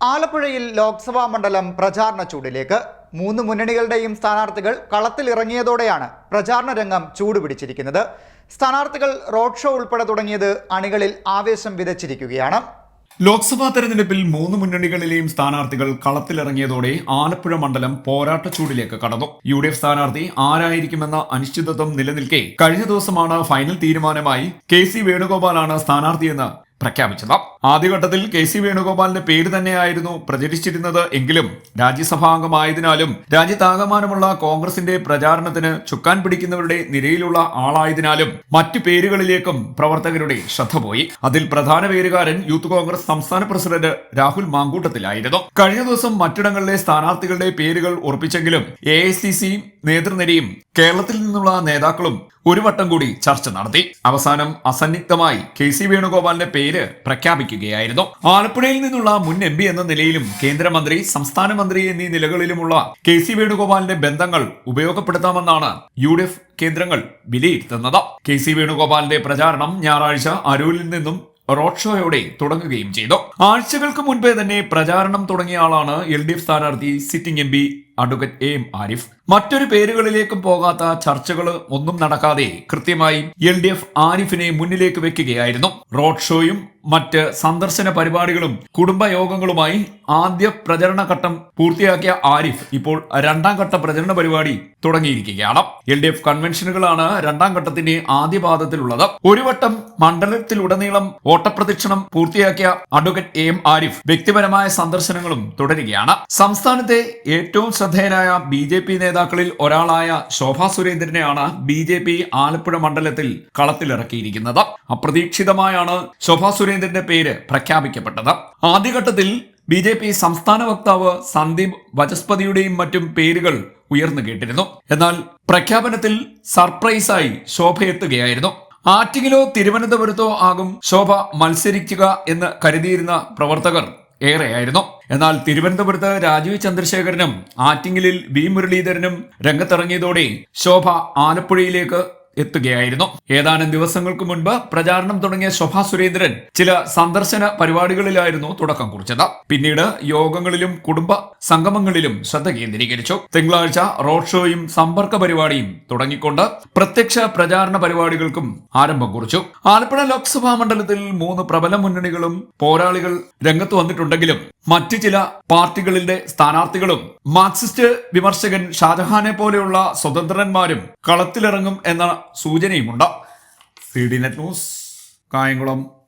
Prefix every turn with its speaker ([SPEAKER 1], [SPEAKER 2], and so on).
[SPEAKER 1] ആലപ്പുഴയിൽ ലോക്സഭാ മണ്ഡലം പ്രചാരണ ചൂടിലേക്ക് മൂന്ന് മുന്നണികളുടെയും സ്ഥാനാർത്ഥികൾ കളത്തിലിറങ്ങിയതോടെയാണ് പ്രചാരണ രംഗം ചൂടുപിടിച്ചിരിക്കുന്നത്. സ്ഥാനാർത്ഥികൾ റോഡ് ഷോ ഉൾപ്പെടെ തുടങ്ങിയത് അണികളിൽ ആവേശം വിതച്ചിരിക്കുകയാണ്.
[SPEAKER 2] ലോക്സഭാ തെരഞ്ഞെടുപ്പിൽ മൂന്ന് മുന്നണികളിലെയും സ്ഥാനാർത്ഥികൾ കളത്തിലിറങ്ങിയതോടെ ആലപ്പുഴ മണ്ഡലം പോരാട്ട ചൂടിലേക്ക് കടന്നു. യു ഡി എഫ് സ്ഥാനാർത്ഥി ആരായിരിക്കുമെന്ന അനിശ്ചിതത്വം നിലനിൽക്കെ കഴിഞ്ഞ ദിവസമാണ് ഫൈനൽ തീരുമാനമായി കെ സി വേണുഗോപാലാണ് സ്ഥാനാർത്ഥിയെന്ന് പ്രഖ്യാപിച്ചത്. ആദ്യഘട്ടത്തിൽ കെ സി വേണുഗോപാലിന്റെ പേര് തന്നെയായിരുന്നു പ്രചരിച്ചിരുന്നത് എങ്കിലും രാജ്യസഭാംഗമായതിനാലും രാജ്യത്താകമാനമുള്ള കോൺഗ്രസിന്റെ പ്രചാരണത്തിന് ചുക്കാൻ പിടിക്കുന്നവരുടെ നിരയിലുള്ള ആളായതിനാലും മറ്റു പേരുകളിലേക്കും പ്രവർത്തകരുടെ ശ്രദ്ധ പോയി. അതിൽ പ്രധാന പേരുകാരൻ യൂത്ത് കോൺഗ്രസ് സംസ്ഥാന പ്രസിഡന്റ് രാഹുൽ മാങ്കൂട്ടത്തിലായിരുന്നു. കഴിഞ്ഞ ദിവസം മറ്റിടങ്ങളിലെ സ്ഥാനാർത്ഥികളുടെ പേരുകൾ ഉറപ്പിച്ചെങ്കിലും എ ഐ സി നേതൃനിരയും കേരളത്തിൽ നിന്നുള്ള നേതാക്കളും ഒരു വട്ടം കൂടി ചർച്ച നടത്തി. അവസാനം അസന്നിഗ്ധമായി കെ സി വേണുഗോപാലിന്റെ പേര് പ്രഖ്യാപിക്കുകയായിരുന്നു. ആലപ്പുഴയിൽ നിന്നുള്ള മുൻ എം എന്ന നിലയിലും കേന്ദ്രമന്ത്രി സംസ്ഥാന മന്ത്രി എന്നീ നിലകളിലുമുള്ള കെ സി വേണുഗോപാലിന്റെ ബന്ധങ്ങൾ ഉപയോഗപ്പെടുത്താമെന്നാണ് യു ഡി എഫ് കേന്ദ്രങ്ങൾ വിലയിരുത്തുന്നത്. കെ സി വേണുഗോപാലിന്റെ പ്രചാരണം ഞായറാഴ്ച അരൂരിൽ നിന്നും റോഡ് ഷോയോടെ തുടങ്ങുകയും ചെയ്തു. ആഴ്ചകൾക്ക് മുൻപേ തന്നെ പ്രചാരണം തുടങ്ങിയ ആളാണ് എൽ ഡി എഫ് സ്ഥാനാർത്ഥി sitting M P advocate A Arif. മറ്റൊരു പേരുകളിലേക്കും പോകാത്ത ചർച്ചകൾ ഒന്നും നടക്കാതെ കൃത്യമായി എൽ ഡി എഫ് ആരിഫിനെ മുന്നിലേക്ക് വെക്കുകയായിരുന്നു. റോഡ് ഷോയും മറ്റ് സന്ദർശന പരിപാടികളും കുടുംബയോഗങ്ങളുമായി ആദ്യ പ്രചരണ ഘട്ടം പൂർത്തിയാക്കിയ ആരിഫ് ഇപ്പോൾ രണ്ടാം ഘട്ട പ്രചരണ പരിപാടി തുടങ്ങിയിരിക്കുകയാണ്. എൽ ഡി എഫ് കൺവെൻഷനുകളാണ് രണ്ടാം ഘട്ടത്തിന്റെ ആദ്യ പാദത്തിലുള്ളത്. ഒരു വട്ടം മണ്ഡലത്തിലുടനീളം ഓട്ടപ്രദക്ഷിണം പൂർത്തിയാക്കിയ അഡ്വക്കേറ്റ് എം ആരിഫ് വ്യക്തിപരമായ സന്ദർശനങ്ങളും തുടരുകയാണ്. സംസ്ഥാനത്തെ ഏറ്റവും ശ്രദ്ധേയനായ ബി ജെ പി നേതാക്കളിൽ ഒരാളായ ശോഭാ സുരേന്ദ്രനെയാണ് ബി ജെ പി ആലപ്പുഴ മണ്ഡലത്തിൽ കളത്തിലിറക്കിയിരിക്കുന്നത്. അപ്രതീക്ഷിതമായാണ് ശോഭാ സുരേന്ദ്രന്റെ പേര് പ്രഖ്യാപിക്കപ്പെട്ടത്. ആദ്യഘട്ടത്തിൽ ബി ജെ പി സംസ്ഥാന വക്താവ് സന്ദീപ് വചസ്പതിയുടെയും മറ്റും പേരുകൾ ഉയർന്നു കേട്ടിരുന്നു. എന്നാൽ പ്രഖ്യാപനത്തിൽ സർപ്രൈസായി ശോഭ എത്തുകയായിരുന്നു. ആറ്റിങ്ങിലോ തിരുവനന്തപുരത്തോ ആകും ശോഭ മത്സരിക്കുക എന്ന് കരുതിയിരുന്ന പ്രവർത്തകർ ഏറെയായിരുന്നു. എന്നാൽ തിരുവനന്തപുരത്ത് രാജീവ് ചന്ദ്രശേഖരനും ആറ്റിങ്ങലിൽ വി മുരളീധരനും രംഗത്തിറങ്ങിയതോടെ ശോഭ ആലപ്പുഴയിലേക്ക് എത്തുകയായിരുന്നു. ഏതാനും ദിവസങ്ങൾക്ക് മുൻപ് പ്രചാരണം തുടങ്ങിയ ശോഭാ സുരേന്ദ്രൻ ചില സന്ദർശന പരിപാടികളിലായിരുന്നു തുടക്കം കുറിച്ചത്. പിന്നീട് യോഗങ്ങളിലും കുടുംബ സംഗമങ്ങളിലും ശ്രദ്ധ കേന്ദ്രീകരിച്ചു. തിങ്കളാഴ്ച റോഡ് ഷോയും സമ്പർക്ക പരിപാടിയും തുടങ്ങിക്കൊണ്ട് പ്രത്യക്ഷ പ്രചാരണ പരിപാടികൾക്കും ആരംഭം കുറിച്ചു. ആലപ്പുഴ ലോക്സഭാ മണ്ഡലത്തിൽ മൂന്ന് പ്രബല മുന്നണികളും പോരാളികൾ രംഗത്ത് വന്നിട്ടുണ്ടെങ്കിലും മറ്റ് ചില പാർട്ടികളിലെ സ്ഥാനാർത്ഥികളും മാർക്സിസ്റ്റ് വിമർശകൻ ഷാജഹാനെ പോലെയുള്ള സ്വതന്ത്രന്മാരും കളത്തിലിറങ്ങും എന്ന സൂചനയുമുണ്ട്. C D net news Kayamkulam.